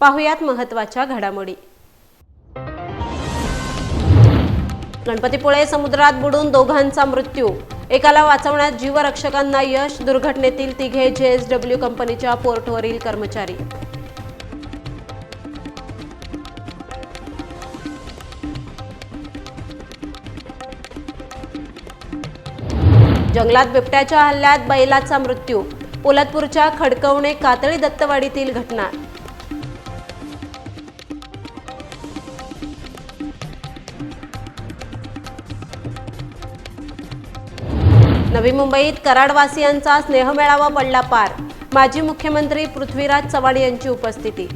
पाहुयात महत्त्वाच्या घडामोडी. गणपतीपुळे समुद्रात बुडून दोघांचा मृत्यू. एकाला वाचवण्यात जीवरक्षकांना यश दुर्घटनेतील तिघे जेएसडब्ल्यू कंपनीच्या पोर्टवरील कर्मचारी. जंगलात बिबट्याच्या हल्ल्यात बैलाचा मृत्यू. पोलादपूरच्या खडकवणे कातळी दत्तवाडीतील घटना. नवी मुंबईत कराडवासियांचा स्नेहमेळावा पडला पार. माजी मुख्यमंत्री पृथ्वीराज चव्हाण यांची उपस्थिती.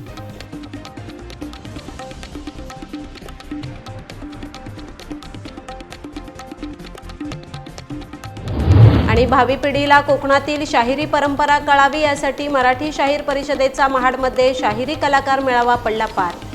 आणि भावी पिढीला कोकणातील शाहिरी परंपरा कळावी यासाठी मराठी शाहीर परिषदेचा महाडमध्ये शाहिरी कलाकार मेळावा पडला पार.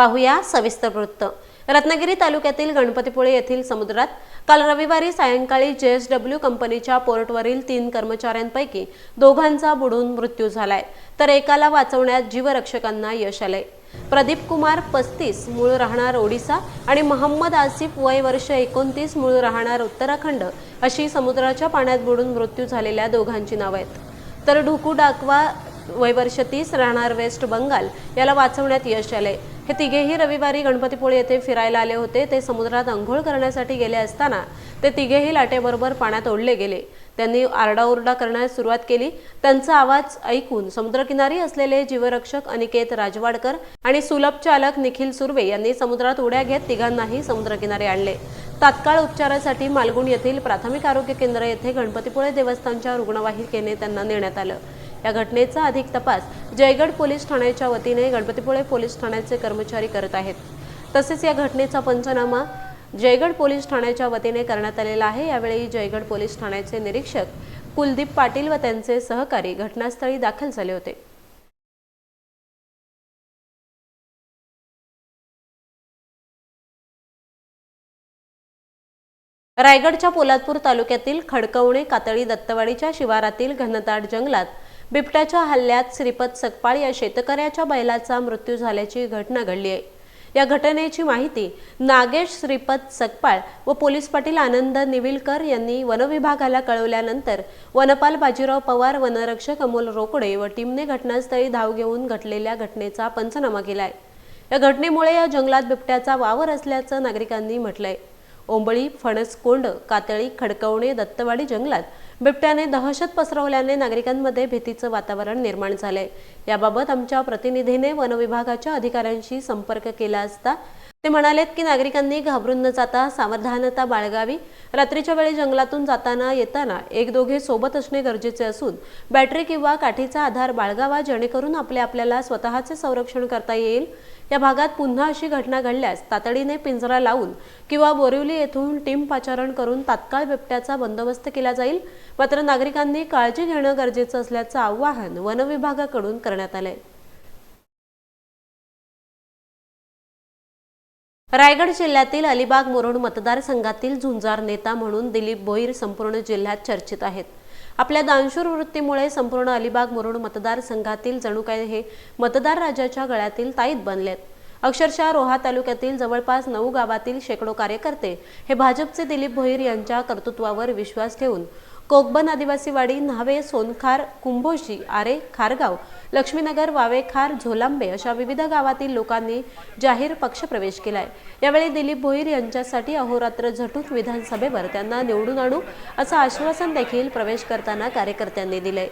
पाहूया सविस्तर वृत्त. रत्नागिरी तालुक्यातील गणपतीपुळे येथील समुद्रात काल रविवारी सायंकाळी जेएसडब्ल्यू कंपनीच्या पोर्टवरील तीन कर्मचाऱ्यांपैकी दोघांचा बुडून मृत्यू झालाय. तर एकाला वाचवण्यात जीवरक्षकांना यश आलंय. प्रदीप कुमार पस्तीस मूळ राहणार ओडिसा आणि मोहम्मद आसिफ वय वर्ष एकोणतीस मूळ राहणार उत्तराखंड अशी समुद्राच्या पाण्यात बुडून मृत्यू झालेल्या दोघांची नावं आहेत. तर ढुकू डाकवा वय वर्ष तीस राहणार वेस्ट बंगाल याला वाचवण्यात यश आले हे तिघेही रविवारी गणपतीपुळे येथे फिरायला आले होते. ते समुद्रात अंघोळ करण्यासाठी गेले असताना ते तिघेही लाटेबरोबर पाण्यात ओढले गेले. त्यांनी आरडाओरडा करण्यास सुरुवात केली. त्यांचा आवाज ऐकून समुद्रकिनारी असलेले जीवरक्षक अनिकेत राजवाडकर आणि सुलभ चालक निखिल सुर्वे यांनी समुद्रात उड्या घेत तिघांनाही समुद्रकिनारी आणले. तात्काळ उपचारासाठी मालगुण येथील प्राथमिक आरोग्य केंद्र येथे गणपतीपुळे देवस्थानच्या रुग्णवाहिकेने त्यांना नेण्यात आलं. या घटनेचा अधिक तपास जयगड पोलीस ठाण्याच्या वतीने गणपतीपुळे पोलीस ठाण्याचे कर्मचारी करत आहेत. तसेच या घटनेचा पंचनामा जयगड पोलीस ठाण्याच्या वतीने करण्यात आलेला आहे. यावेळी जयगड पोलीस ठाण्याचे निरीक्षक कुलदीप पाटील व त्यांचे सहकारी घटनास्थळी दाखल झाले होते. रायगडच्या पोलादपूर तालुक्यातील खडकवणे कातळी दत्तवाडीच्या शिवारातील घनदाट जंगलात बिबट्याच्या हल्ल्यात श्रीपद सकपाळ या शेतकऱ्याच्या बैलाचा मृत्यू झाल्याची घटना घडली आहे. या घटनेची माहिती नागेश श्रीपद सकपाळ व पोलीस पाटील आनंद निविलकर यांनी वनविभागाला कळवल्यानंतर वनपाल बाजीराव पवार वनरक्षक अमोल रोकडे व टीमने घटनास्थळी धाव घेऊन घडलेल्या घटनेचा पंचनामा केलाय. या घटनेमुळे या जंगलात बिबट्याचा वावर असल्याचं नागरिकांनी म्हटलंय. ओंबळी फणसकोंड कातळी खडकवणे दत्तवाडी जंगलात बिबट्याने दहशत पसरवल्याने नागरिकांमध्ये भीतीचं वातावरण निर्माण झालंय. याबाबत आमच्या प्रतिनिधीने वनविभागाच्या अधिकाऱ्यांशी संपर्क केला असता ते म्हणालेत की नागरिकांनी घाबरून न जाता सावधानता बाळगावी. रात्रीच्या वेळी जंगलातून जाताना येताना एक दोघे सोबत असणे गरजेचे असून बॅटरी किंवा काठीचा आधार बाळगावा जेणेकरून आपले आपल्याला स्वतःचे संरक्षण करता येईल. या भागात पुन्हा अशी घटना घडल्यास तातडीने पिंजरा लावून किंवा बोरिवली येथून टीम पाचारण करून तात्काळ बिबट्याचा बंदोबस्त केला जाईल. मात्र नागरिकांनी काळजी घेणं गरजेचं असल्याचं आवाहन वनविभागाकडून करण्यात आलंय. रायगड जिल्ह्यातील अलिबाग मुरुड मतदारसंघातील झुंजार नेता म्हणून दिलीप भोईर संपूर्ण जिल्ह्यात चर्चित आहेत. आपल्या दानशूर वृत्तीमुळे संपूर्ण अलिबाग मुरुड मतदारसंघातील जणू काय हे मतदार राजाच्या गळ्यातील ताईत बनलेत. अक्षरशः रोहा तालुक्यातील जवळपास नऊ गावातील शेकडो कार्यकर्ते हे भाजपचे दिलीप भोईर यांच्या कर्तृत्वावर विश्वास ठेवून कोकबन आदिवासीवाडी न्हावे सोनखार कुंभोशी आरे खारगाव लक्ष्मीनगर वावेखार झोलांबे अशा विविध गावातील लोकांनी जाहीर पक्षप्रवेश केलाय. यावेळी दिलीप भोईर यांच्यासाठी अहोरात्र झटून विधानसभेवर त्यांना निवडून आणू असं आश्वासन देखील प्रवेश करताना कार्यकर्त्यांनी दिले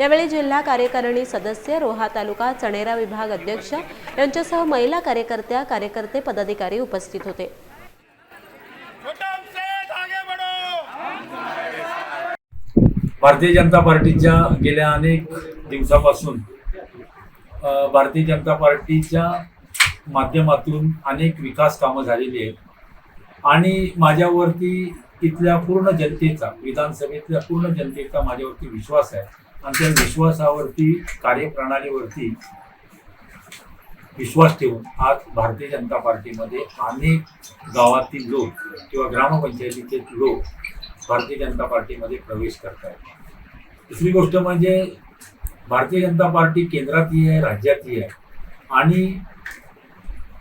यावेळी जिल्हा कार्यकारिणी सदस्य रोहा तालुका चणेरा विभाग अध्यक्ष यांच्यासह महिला कार्यकर्त्या कार्यकर्ते पदाधिकारी उपस्थित होते. भारतीय जनता पार्टीच्या गेल्या अनेक दिवसापासून भारतीय जनता पार्टीच्या माध्यमातून अनेक विकास कामं झालेली आहेत. आणि माझ्यावरती इथल्या पूर्ण जनतेचा विधानसभेतल्या पूर्ण जनतेचा माझ्यावरती विश्वास आहे. आणि त्या विश्वासावरती कार्यप्रणालीवरती विश्वास ठेवून आज भारतीय जनता पार्टीमध्ये अनेक गावातील लोक किंवा ग्रामपंचायतीचे लोक भारतीय जनता पार्टीमध्ये प्रवेश करतायत. दुसरी गोष्ट म्हणजे भारतीय जनता पार्टी केंद्रातही आहे राज्यातही आहे. आणि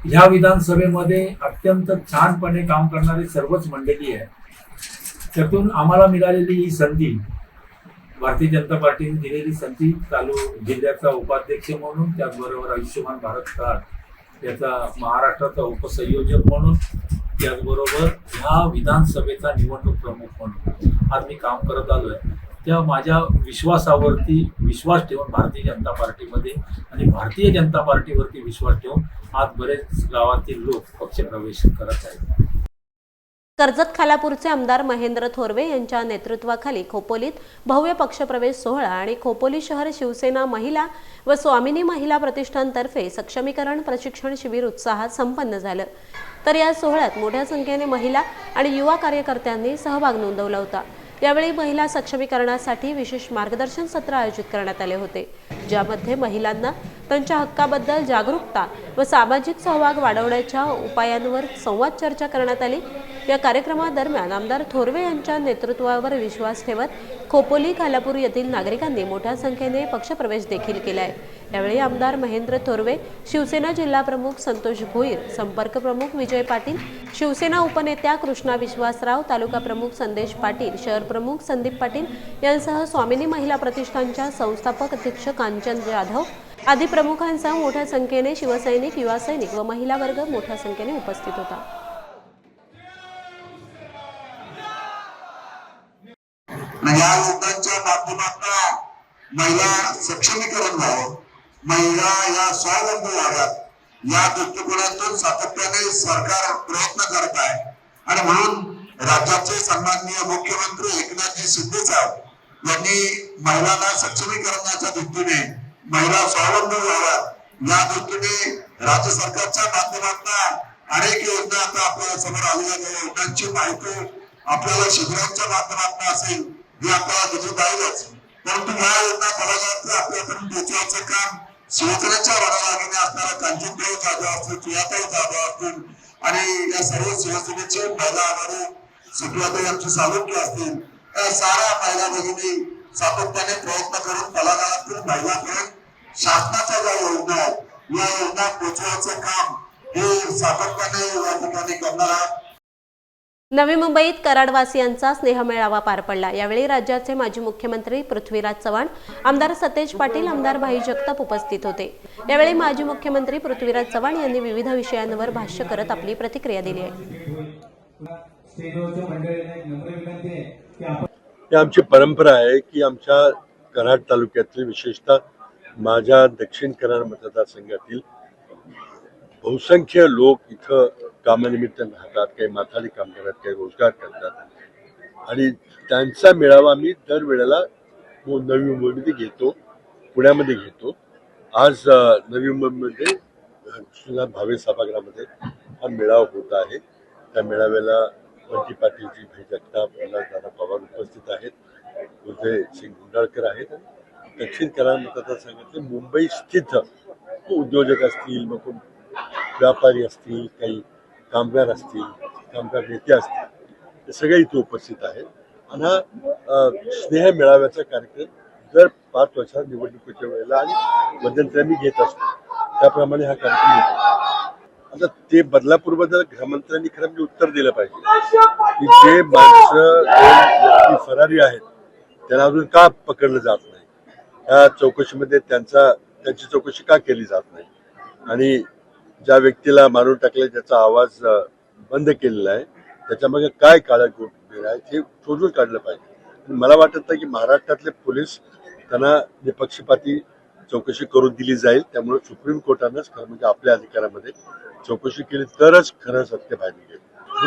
ह्या विधानसभेमध्ये अत्यंत छानपणे काम करणारी सर्वच मंडळी आहे त्यातून आम्हाला मिळालेली ही संधी भारतीय जनता पार्टीने दिलेली संधी चालू जिल्ह्याचा उपाध्यक्ष म्हणून त्याचबरोबर आयुष्यमान भारत कार्ड याचा महाराष्ट्राचा उपसंयोजक म्हणून त्याचबरोबर ह्या विधानसभेचा निवडणूक प्रमुख म्हणून आज मी काम करत आलो आहे त्या माझ्या विश्वासावरती विश्वास ठेवून भारतीय जनता पार्टीमध्ये आणि भारतीय जनता पार्टीवरती विश्वास ठेवून आज बरेच गावातील लोक पक्षप्रवेश करत आहेत. कर्जत खालापूरचे आमदार महेंद्र थोरवे यांच्या नेतृत्वाखाली खोपोलीत भव्य पक्षप्रवेश सोहळा आणि खोपोली शहर शिवसेना महिला व स्वामिनी महिला प्रतिष्ठानतर्फे सक्षमीकरण प्रशिक्षण शिबिर उत्साहात संपन्न झालं. तर या सोहळ्यात मोठ्या संख्येने महिला आणि युवा कार्यकर्त्यांनी सहभाग नोंदवला होता. यावेळी महिला सक्षमीकरणासाठी विशेष मार्गदर्शन सत्र आयोजित करण्यात आले होते ज्यामध्ये महिलांना त्यांच्या हक्काबद्दल जागरूकता व सामाजिक सहभाग वाढवण्याच्या उपायांवर संवाद चर्चा करण्यात आली. या कार्यक्रमादरम्यान आमदार थोरवे यांच्या नेतृत्वावर विश्वास ठेवत खोपोली खालापूर येथील नागरिकांनी मोठ्या संख्येने पक्षप्रवेश देखील केलाय. यावेळी आमदार महेंद्र थोरवे शिवसेना जिल्हा प्रमुख संतोष भोईर संपर्क प्रमुख विजय पाटील शिवसेना उपनेत्या कृष्णा विश्वासराव तालुका प्रमुख संदेश पाटील शहर प्रमुख संदीप पाटील यांसह स्वामिनी महिला प्रतिष्ठानच्या संस्थापक अध्यक्ष कांचन जाधव आदी प्रमुखांसह मोठ्या संख्येने शिवसैनिक युवा सैनिक व महिला वर्ग मोठ्या संख्येने उपस्थित होता. या योजनांच्या माध्यमातून महिला सक्षमीकरण व्हावं. महिला या स्वावलंबी व्हाव्यात. या दृष्टिकोनातून सातत्याने सरकार प्रयत्न करत आहे. आणि म्हणून राज्याचे सन्माननीय मुख्यमंत्री एकनाथजी शिंदे साहेब यांनी महिलांना सक्षमीकरणाच्या दृष्टीने महिला स्वावलंबी व्हाव्यात. या दृष्टीने राज्य सरकारच्या माध्यमातून अनेक योजना आता आपल्यासमोर आलेल्या योजनांची माहिती आपल्याला शिबिरांच्या माध्यमातून असेल. हे आपल्याला दिसून जाईलच परंतु या योजना तळागाळात आपल्यापर्यंत पोहोचवायचं काम शिवसेनेच्या वडालागीने असणारा कांचनदेव जाधव असतील सुयाताई जाधव असतील आणि या सर्व शिवसेनेचे महिला आघाडी सुप्रियाताई आमचे सालोक्य असतील या साऱ्या महिला भगिनी सातत्याने प्रयत्न करून तळागाळातील महिलांपर्यंत शासनाच्या ज्या योजना आहेत या योजना पोहोचवायचं काम हे सातत्याने या ठिकाणी करणार आहात नवी मुंबईत कराडवासियांचा स्नेहमेळावा पार पडला. यावेळी राज्याचे माजी मुख्यमंत्री पृथ्वीराज चव्हाण आमदार सतेज पाटील आमदार भाई जगताप उपस्थित होते. यावेळी माजी मुख्यमंत्री पृथ्वीराज चव्हाण यांनी विविध विषयांवर भाष्य करत आपली प्रतिक्रिया दिली आहे. आमची परंपरा आहे की आमच्या कराड तालुक्यातील विशेषतः माझ्या दक्षिण कराड मतदारसंघातील बहुसंख्य लोक इथं कामानिमित्त राहतात काही माथाडी काम करतात काही रोजगार करतात. आणि त्यांचा मेळावा मी दरवेळेला नवी मुंबईमध्ये घेतो पुण्यामध्ये घेतो. आज नवी मुंबईमध्ये अ, श्रीनाथ भावे सभागृहामध्ये हा मेळावा होत आहे. त्या मेळाव्याला बंटी पाटीलजी भाई जगताप दादा पवार उपस्थित आहेत. उदय सिंग गुंडाळकर आहेत. आणि दक्षिण कराड मतदारसंघातले मुंबई स्थित उद्योजक असतील मग व्यापारी असतील काही कामगार असतील कामगार नेते असतील ते सगळे इथे उपस्थित आहेत. आणि हा स्नेह मेळाव्याचा कार्यक्रम दर पाच वर्षात निवडणुकीच्या वेळेला आणि मध्यंतरी मी घेत असतो. त्याप्रमाणे हा कार्यक्रम होतो. आता ते बदलापूरबद्दल गृहमंत्र्यांनी खरं म्हणजे उत्तर दिलं पाहिजे. की जे माणसं व्यक्ती फरारी आहेत त्यांना अजून का पकडलं जात नाही? या चौकशीमध्ये त्यांचा त्यांची चौकशी का केली जात नाही? आणि ज्या व्यक्तीला मारून टाकले त्याचा आवाज बंद केलेला आहे. त्याच्यामागे काय काळा आहे हे शोधून काढलं पाहिजे. मला वाटत नाही की महाराष्ट्रातले पोलीस त्यांना निपक्षपाती चौकशी करून दिली जाईल. त्यामुळे सुप्रीम कोर्टानंच खरं म्हणजे आपल्या अधिकारामध्ये चौकशी केली तरच खरं सत्य बाहेर निघेल.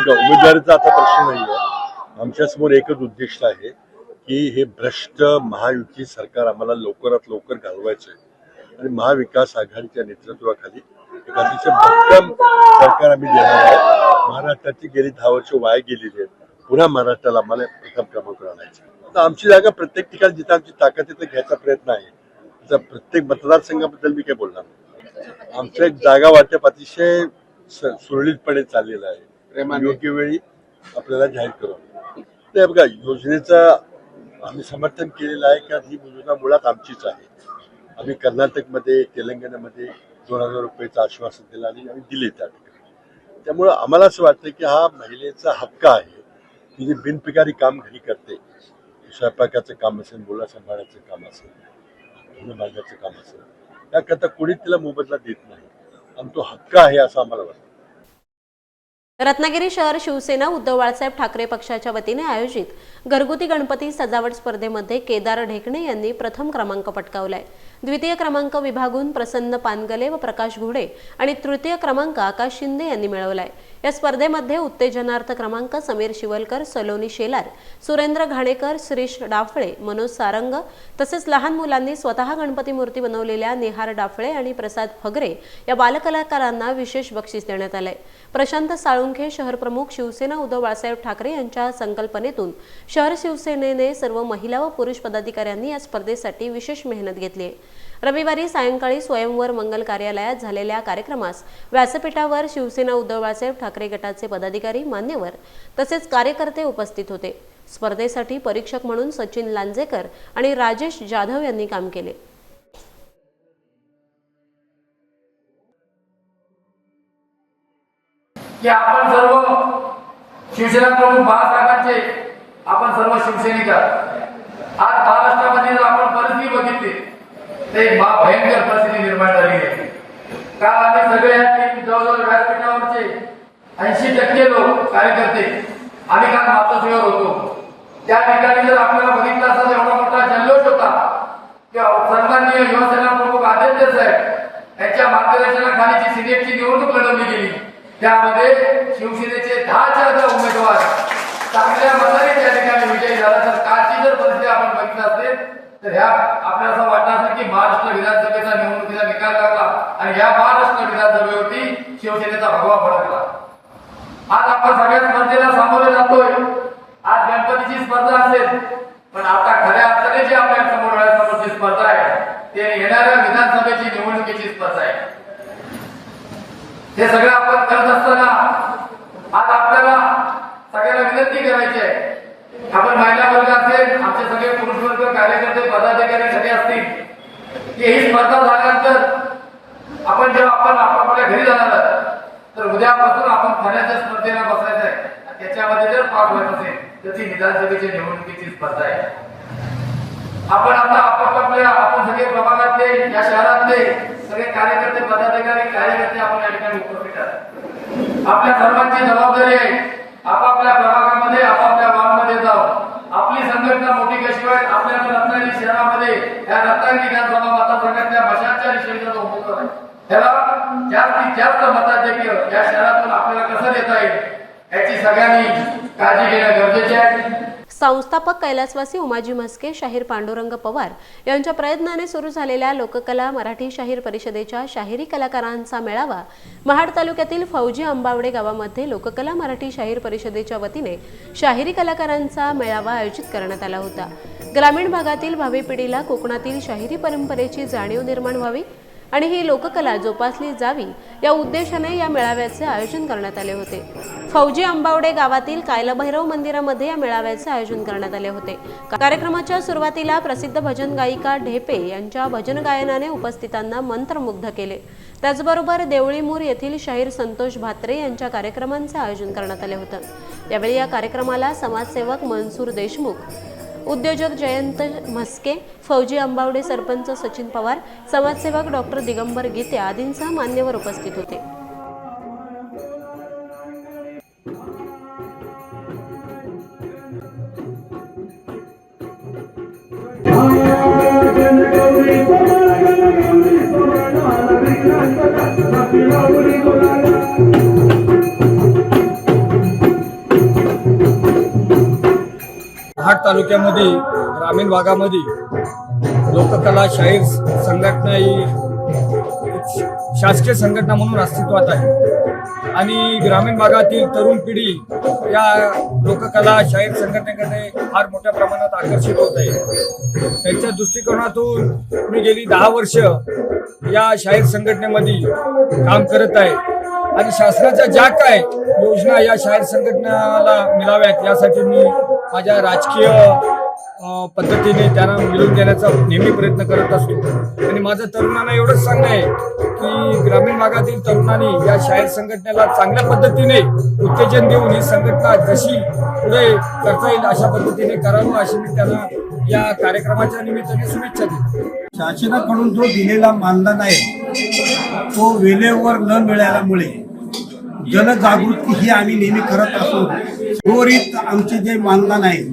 उमेदवारीचा आता प्रश्न नाही आहे. आमच्यासमोर एकच उद्दिष्ट आहे की हे भ्रष्ट महायुती सरकार आम्हाला लवकरात लवकर घालवायचं आहे आणि महाविकास आघाडीच्या नेतृत्वाखाली एक अतिशय भक्कम सरकार आम्ही देणार आहे. महाराष्ट्राची गेली दहा वर्ष वाया गेलेली आहेत. पुन्हा महाराष्ट्राला आम्हाला प्रथम क्रमांक आणायचं आमची जागा प्रत्येक ठिकाणी जिथं आमची ताकद आहे तिथं घ्यायचा प्रयत्न आहे. प्रत्येक मतदारसंघाबद्दल मी काही बोलणार आमचं एक जागा वाटप अतिशय सुरळीतपणे चाललेलं आहे. योग्य वेळी आपल्याला जाहीर करू ते बघा योजनेचं आम्ही समर्थन केलेलं आहे का ही योजना मुळात आमचीच आहे. आम्ही कर्नाटकमध्ये तेलंगणामध्ये दोन हजार रुपयेचं आश्वासन दिलं आणि आम्ही दिले त्या ठिकाणी. त्यामुळं आम्हाला असं वाटतं की हा महिलेचा हक्क आहे. की जी बिनपिकारी काम घरी करते स्वयंपाकाचं काम असेल मुला सांभाळायचं काम असेल धुणं भांड्याचं काम असेल त्याकरता कोणीच तिला मोबदला देत नाही. आणि तो हक्क आहे असं आम्हाला वाटतं रत्नागिरी शहर शिवसेना उद्धव बाळासाहेब ठाकरे पक्षाच्या वतीने आयोजित घरगुती गणपती सजावट स्पर्धेमध्ये केदार ढेकणे यांनी प्रथम क्रमांक पटकावलाय. द्वितीय क्रमांक विभागून प्रसन्न पानगले व प्रकाश घोडे आणि तृतीय क्रमांक आकाश शिंदे यांनी मिळवलाय. या स्पर्धेमध्ये उत्तेजनार्थ क्रमांक समीर शिवलकर सलोनी शेलार सुरेंद्र घाणेकर श्रीश डाफळे मनोज सारंग तसेच लहान मुलांनी स्वतः गणपती मूर्ती बनवलेल्या निहार डाफळे आणि प्रसाद फगरे या बालकलाकारांना विशेष बक्षीस देण्यात आलंय. प्रशांत साळुंखे शहर प्रमुख शिवसेना उद्धव बाळासाहेब ठाकरे यांच्या संकल्पनेतून शहर शिवसेनेने सर्व महिला व पुरुष पदाधिकाऱ्यांनी या स्पर्धेसाठी विशेष मेहनत घेतली आहे. रविवारी सायंकाळी स्वयंवर मंगल कार्यालयात झालेल्या कार्यक्रमास व्यासपीठावर शिवसेना उद्धव बाळासाहेब ठाकरे गटाचे पदाधिकारी मान्यवर तसेच कार्यकर्ते उपस्थित होते स्पर्धेसाठी परीक्षक म्हणून सचिन लांजेकर आणि राजेश जाधव यांनी काम केले की आपण सर्व शिवसेना प्रमुख बाळासाहेबांचे आपण सर्व शिवसैनिक आहात. आज महाराष्ट्रामध्ये जर आपण परिस्थिती बघितली ते भयंकर परिस्थिती निर्माण झाली आहे. काल आम्ही सगळे जवळजवळ व्यासपीठावरचे ऐंशी टक्के लोक कार्यकर्ते आम्ही काल मातोश्रीवर होतो. त्या ठिकाणी जर आपल्याला बघितलं असेल एवढा मोठा जल्लोष होता. की सन्माननीय युवासेना प्रमुख आदित्य साहेब यांच्या मार्गदर्शनाखाली जी सिनेटची निवडणूक लढवली गेली. त्यामध्ये शिवसेनेचे दहाच्या दहा उमेदवार चांगल्या मताने त्या ठिकाणी विजयी झाला तर कालची जर परिस्थिती आपण बघितलं असेल तर ह्या आपल्याला असं वाटलं असेल की महाराष्ट्र विधानसभेचा निवडणुकीचा निकाल लागला आणि या महाराष्ट्र विधानसभेवरती शिवसेनेचा भगवा फडकला. आज आपण सगळ्या स्पर्धेला सामोरे जातोय. आज गणपतीची स्पर्धा असेल पण आता खऱ्या अर्थाने जी आपल्यासमोर डोळ्यासमोरची स्पर्धा आहे ते येणाऱ्या विधानसभेची निवडणुकीची स्पर्धा आहे. हे सगळं आपण करत असताना आज आपल्याला सगळ्यांना विनंती करायची आहे. आपण महिला वर्ग असेल आमचे सगळे पुरुष कार्यकर्ते पदाधिकारी सगळे असतील की ही स्पर्धा झाल्यानंतर आपण जेव्हा आपण आपापल्या घरी जाणार तर उद्यापासून आपण खाण्याच्या स्पर्धेला बसायचं आहे. त्याच्यामध्ये जर पास होत असेल तर ती विधानसभेच्या निवडणुकीची स्पर्धा आहे. आपण आता आपापल्या आपण सगळे प्रभागातले या शहरातले सगळे कार्यकर्ते पदाधिकारी कार्यकर्ते आपण या ठिकाणी उपस्थित आहात. आपल्या सर्वांची जबाबदारी आहे. आपापल्या प्रभागामध्ये आपापल्या गावामध्ये जाऊन आपली संघटना मोठी कशी होईल आपल्या रत्नागिरी शहरामध्ये या रत्नागिरी विधानसभा मतदारसंघातल्या भाषांच्या दिशेचा जो होतो आहे त्याला जास्तीत जास्त मताधिक्य या शहरातून आपल्याला कसं देता येईल याची सगळ्यांनी काळजी घेणं गरजेचे आहे. संस्थापक कैलासवासी उमाजी म्हस्के शाहीर पांडुरंग पवार यांच्या प्रयत्नाने सुरू झालेल्या लोककला मराठी शाहीर परिषदेच्या शाहिरी कलाकारांचा मेळावा महाड तालुक्यातील फौजी अंबावडे गावामध्ये लोककला मराठी शाहीर परिषदेच्या वतीने शाहिरी कलाकारांचा मेळावा आयोजित करण्यात आला होता. ग्रामीण भागातील भावी पिढीला कोकणातील शाहिरी परंपरेची जाणीव निर्माण व्हावी आणि ही लोककला जोपासली जावी या उद्देशाने या मेळाव्याचे आयोजन करण्यात आले होते. फौजी अंबावडे गावातील कायलभैरव मंदिरामध्ये या मेळाव्याचे आयोजन करण्यात आले होते. कार्यक्रमाच्या सुरुवातीला प्रसिद्ध भजन गायिका ढेपे यांच्या भजन गायनाने उपस्थितांना मंत्रमुग्ध केले. त्याचबरोबर देवळीमूर येथील शाहीर संतोष भात्रे यांच्या कार्यक्रमांचे आयोजन करण्यात आले होतं. यावेळी या कार्यक्रमाला समाजसेवक मनसूर देशमुख उद्योजक जयंत म्हस्के फौजी आंबावडे सरपंच सचिन पवार समाजसेवक डॉक्टर दिगंबर गीते आदींसह मान्यवर उपस्थित होते Thank you. महाड तालुक्यामध्ये ग्रामीण भागामध्ये लोककला शाहीर संघटना ही शासकीय संघटना म्हणून अस्तित्वात आहे. आणि ग्रामीण भागातील तरुण पिढी या लोककला शाहीर संघटनेकडे फार मोठ्या प्रमाणात आकर्षित होत आहे. त्यांच्या दृष्टिकोनातून मी गेली दहा वर्ष या शाहीर संघटनेमध्ये काम करत आहे. आणि शासनाच्या ज्या काय योजना या शाहीर संघटनेला मिळाव्यात यासाठी मी माझ्या राजकीय पद्धतीने त्यांना मिळवून देण्याचा नेहमी प्रयत्न करत असतो. आणि माझं तरुणांना एवढंच सांगणं आहे की ग्रामीण भागातील तरुणांनी या शाहीर संघटनेला चांगल्या पद्धतीने उत्तेजन देऊन ही संघटना जशी पुढे करता येईल अशा पद्धतीने करावं अशी मी त्यांना या कार्यक्रमाच्या निमित्ताने शुभेच्छा देतो. शासनाकडून जो दिलेला मानधन आहे तो वेळेवर न मिळाल्यामुळे जनजागृती ही आम्ही नेहमी करत असतो. उर्वरित आमचे जे मानधन आहे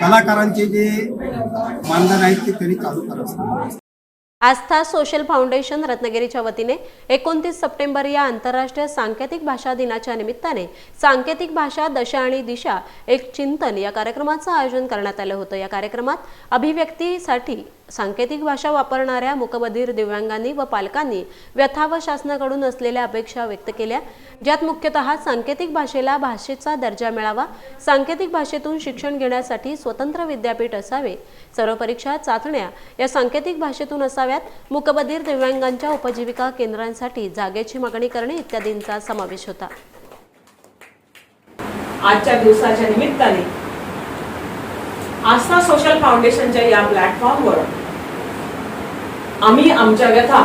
कलाकारांचे जे मानधन आहेत ते तरी चालू करत आस्था सोशल फाउंडेशन रत्नागिरीच्या वतीने एकोणतीस सप्टेंबर या आंतरराष्ट्रीय सांकेतिक भाषा दिनाच्या निमित्ताने सांकेतिक भाषा दशा आणि दिशा एक चिंतन या कार्यक्रमाचं आयोजन करण्यात आलं होतं. या कार्यक्रमात अभिव्यक्तीसाठी सांकेतिक भाषा वापरणाऱ्या मुकबधीर दिव्यांगांनी व पालकांनी व्यथा व शासनाकडून असलेल्या अपेक्षा व्यक्त केल्या ज्यात मुख्यतः सांकेतिक भाषेला भाषेचा दर्जा मिळावा सांकेतिक भाषेतून शिक्षण घेण्यासाठी स्वतंत्र विद्यापीठ असावे सर्व परीक्षा चाचण्या या सांकेतिक भाषेतून असाव्यात मुकबधीर दिव्यांगांच्या उपजीविका केंद्रांसाठी जागेची मागणी करणे इत्यादींचा समावेश होता. आजच्या दिवसाच्या निमित्ताने आस्था सोशल फाउंडेशनच्या या प्लॅटफॉर्मवर आम्ही आमच्या व्यथा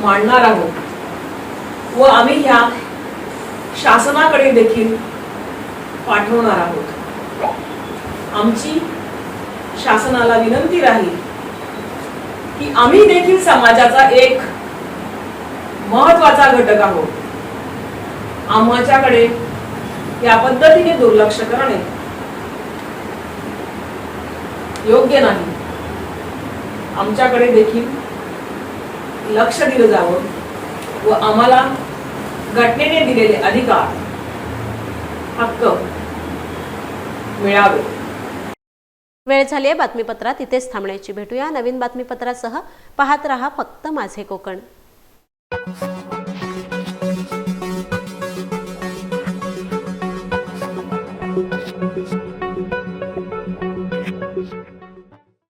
मांडणार आहोत. व आम्ही ह्या शासनाकडे देखील पाठवणार आहोत. आमची शासनाला विनंती राहील की आम्ही देखील समाजाचा एक महत्त्वाचा घटक आहोत. आम्हाच्याकडे या पद्धतीने दुर्लक्ष करणे योग्य नाही. आमच्याकडे देखील लक्ष दिलं जावं व आम्हाला घटनेने दिलेले अधिकार हक्क मिळावे. वेळ झाली आहे बातमीपत्रात. इथेच थांबण्याची. भेटूया नवीन बातमीपत्रासह. पाहत रहा फक्त माझे कोकण.